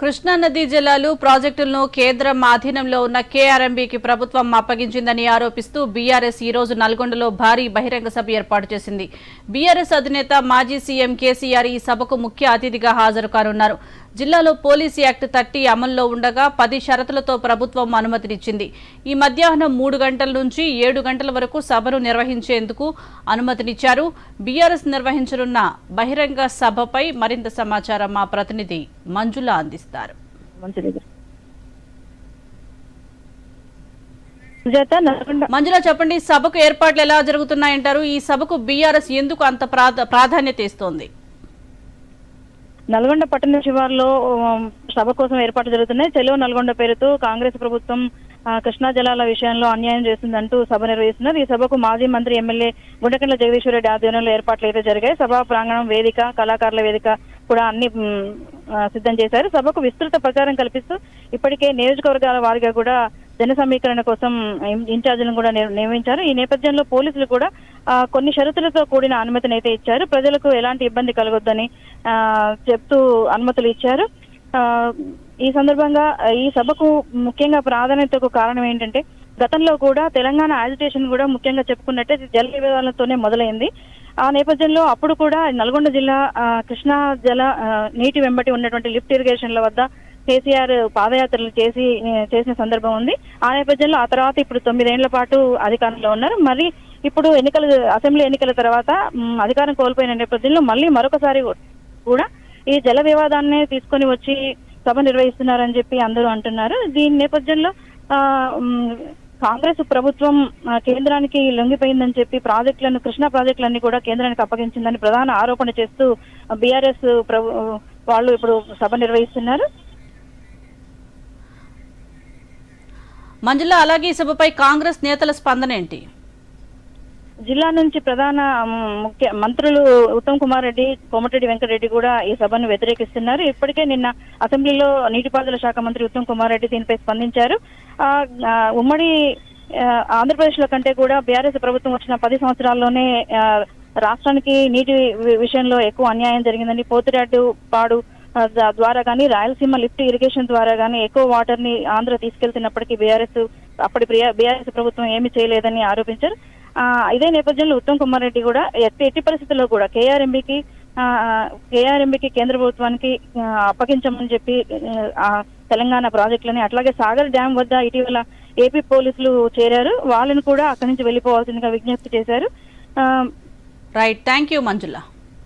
కృష్ణా నదీ జలాలు ప్రాజెక్టులను కేంద్రం ఆధీనంలో ఉన్న కేఆర్ఎంబీకి ప్రభుత్వం అప్పగించిందని ఆరోపిస్తూ బీఆర్ఎస్ ఈ రోజు నల్గొండలో భారీ బహిరంగ సభ ఏర్పాటు చేసింది. బీఆర్ఎస్ అధినేత మాజీ సీఎం కేసీఆర్ ఈ సభకు ముఖ్య అతిథిగా హాజరు కానున్నారు. జిల్లాలో పోలీస్ యాక్ట్ థర్టీ అమల్లో ఉండగా పది షరతులతో ప్రభుత్వం అనుమతినిచ్చింది. ఈ మధ్యాహ్నం మూడు గంటల నుంచి ఏడు గంటల వరకు సభను నిర్వహించేందుకు అనుమతినిచ్చారు. బీఆర్ఎస్ నిర్వహించనున్న బహిరంగ సభపై మరింత సమాచారం మా ప్రతినిధి మంజుల అందిస్తారు. మంజుల చెప్పండి సభకు ఏర్పాట్లు ఎలా జరుగుతున్నాయంటారు? ఈ సభకు బీఆర్ఎస్ ఎందుకు అంత ప్రాధ- ప్రాధాన్యత ఇస్తోంది? నల్గొండ పట్టణ శివార్లో సభ కోసం ఏర్పాట్లు జరుగుతున్నాయి. చెలో నల్గొండ పేరుతో కాంగ్రెస్ ప్రభుత్వం కృష్ణా జలాల విషయంలో అన్యాయం చేస్తుందంటూ సభ నిర్వహిస్తున్నారు. ఈ సభకు మాజీ మంత్రి ఎమ్మెల్యే గుండకండ్ల జగదీశ్వరరెడ్డి ఆధ్వర్యంలో ఏర్పాట్లు అయితే జరిగాయి. సభా ప్రాంగణం వేదిక కళాకారుల వేదిక కూడా అన్ని సిద్ధం చేశారు. సభకు విస్తృత ప్రచారం కల్పిస్తూ ఇప్పటికే నియోజకవర్గాల వారిగా కూడా జన సమీకరణ కోసం ఇన్ఛార్జీలను కూడా నియమించారు. ఈ నేపథ్యంలో పోలీసులు కూడా కొన్ని షరతులతో కూడిన అనుమతిని అయితే ఇచ్చారు. ప్రజలకు ఎలాంటి ఇబ్బంది కలగొద్దని చెప్తూ అనుమతులు ఇచ్చారు. ఆ, ఈ సందర్భంగా ఈ సభకు ముఖ్యంగా ప్రాధాన్యతకు కారణం ఏంటంటే గతంలో కూడా తెలంగాణ యాజిటేషన్ కూడా ముఖ్యంగా చెప్పుకున్నట్టే జల వివాదాలతోనే మొదలైంది. ఆ నేపథ్యంలో అప్పుడు కూడా నల్గొండ జిల్లా ఆ, కృష్ణా జల నీటి వెంబటి ఉన్నటువంటి లిఫ్ట్ ఇరిగేషన్ల వద్ద కేసీఆర్ పాదయాత్రలు చేసి చేసిన సందర్భం ఉంది. ఆ నేపథ్యంలో ఆ తర్వాత ఇప్పుడు తొమ్మిదేళ్ళ పాటు అధికారంలో ఉన్నారు. మరి ఇప్పుడు ఎన్నికలు అసెంబ్లీ ఎన్నికల తర్వాత అధికారం కోల్పోయిన నేపథ్యంలో మళ్ళీ మరొకసారి కూడా ఈ జల వివాదాన్ని తీసుకొని వచ్చి సభ నిర్వహిస్తున్నారని చెప్పి అందరూ అంటున్నారు. దీని నేపథ్యంలో ఆ, కాంగ్రెస్ ప్రభుత్వం కేంద్రానికి లొంగిపోయిందని చెప్పి ప్రాజెక్టులను కృష్ణా ప్రాజెక్టులన్నీ కూడా కేంద్రానికి అప్పగించిందని ప్రధాన ఆరోపణ చేస్తూ బీఆర్ఎస్ ప్రభు వాళ్ళు ఇప్పుడు సభ నిర్వహిస్తున్నారు. మంజుల అలాగే ఈ సభపై కాంగ్రెస్ నేతల స్పందన ఏంటి? జిల్లా నుంచి ప్రధాన ముఖ్య మంత్రులు ఉత్తమ్ కుమార్ రెడ్డి కోమటిరెడ్డి వెంకటరెడ్డి కూడా ఈ సభను వ్యతిరేకిస్తున్నారు. ఇప్పటికే నిన్న అసెంబ్లీలో నీటిపారుదల శాఖ మంత్రి ఉత్తమ్ కుమార్ రెడ్డి దీనిపై స్పందించారు. ఆ, ఉమ్మడి ఆంధ్రప్రదేశ్లో కంటే కూడా బీఆర్ఎస్ ప్రభుత్వం వచ్చిన పది సంవత్సరాల్లోనే రాష్ట్రానికి నీటి విషయంలో ఎక్కువ అన్యాయం జరిగిందని పోతిరాడు పాడు ద్వారా కానీ రాయలసీమ లిఫ్ట్ ఇరిగేషన్ ద్వారా కానీ ఎక్కువ వాటర్ని ఆంధ్ర తీసుకెళ్తున్నప్పటికీ బీఆర్ఎస్ అప్పటి బీఆర్ఎస్ ప్రభుత్వం ఏమి చేయలేదని ఆరోపించారు. ఆ, ఇదే నేపథ్యంలో ఉత్తమ్ కుమార్ రెడ్డి కూడా ఎట్టి ఎట్టి పరిస్థితుల్లో కూడా కేఆర్ఎంబికి కేఆర్ఎంబికి కేంద్ర ప్రభుత్వానికి అప్పగించమని చెప్పి తెలంగాణ ప్రాజెక్టులని అట్లాగే సాగర్ డ్యామ్ వద్ద ఇటీవల ఏపీ పోలీసులు చేరారు. వాళ్ళని కూడా అక్కడి నుంచి వెళ్ళిపోవాల్సిందిగా విజ్ఞప్తి చేశారు. ఆ, రైట్ థ్యాంక్ యూ మంజుల